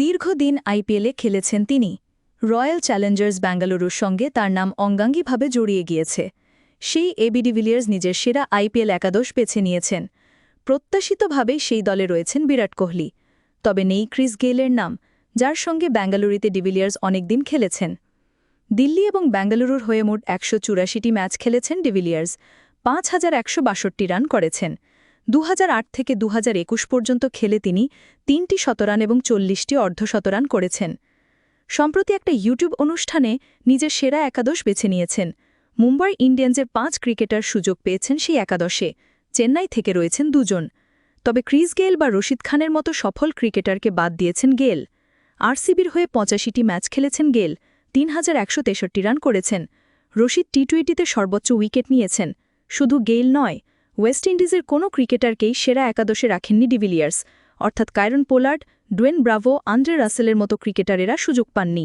দীর্ঘদিন আইপিএলে খেলেছেন তিনি। রয়্যাল চ্যালেঞ্জার্স ব্যাঙ্গালুরুর সঙ্গে তার নাম অঙ্গাঙ্গিভাবে জড়িয়ে গিয়েছে। সেই এবি ডিভিলিয়ার্স নিজের সেরা আইপিএল একাদশ বেছে নিয়েছেন। প্রত্যাশিতভাবেই সেই দলে রয়েছেন বিরাট কোহলি। তবে নেই ক্রিস গেইলের নাম, যার সঙ্গে ব্যাঙ্গালুরুতে ডিভিলিয়ার্স অনেকদিন খেলেছেন। দিল্লি এবং ব্যাঙ্গালুরুর হয়ে মোট একশো ম্যাচ খেলেছেন ডিভিলিয়ার্স। পাঁচ হাজার একশো বাষট্টি রান করেছেন। দু হাজার আট থেকে দু হাজার একুশ পর্যন্ত খেলে তিনি তিনটি শতরান এবং চল্লিশটি অর্ধশতরান করেছেন। সম্প্রতি একটা ইউটিউব অনুষ্ঠানে নিজের সেরা একাদশ বেছে নিয়েছেন। মুম্বাই ইন্ডিয়ান্সের পাঁচ ক্রিকেটার সুযোগ পেয়েছেন সেই একাদশে। চেন্নাই থেকে রয়েছেন দুজন। তবে ক্রিস গেল বা রশিদ খানের মতো সফল ক্রিকেটারকে বাদ দিয়েছেন গেল আরসিবির হয়ে পঁচাশিটি ম্যাচ খেলেছেন গেল তিন হাজার একশো তেষট্টি রান করেছেন। রশিদ টি টোয়েন্টিতে সর্বোচ্চ উইকেট নিয়েছেন। শুধু গেইল নয় ওয়েস্ট ইন্ডিজের কোনো ক্রিকেটারকেই সেরা একাদশে রাখেননি ডিভিলিয়ার্স। অর্থাৎ Kieron Pollard, Dwayne Bravo, Andre রাসেলের মতো ক্রিকেটারেরা সুযোগ পাননি।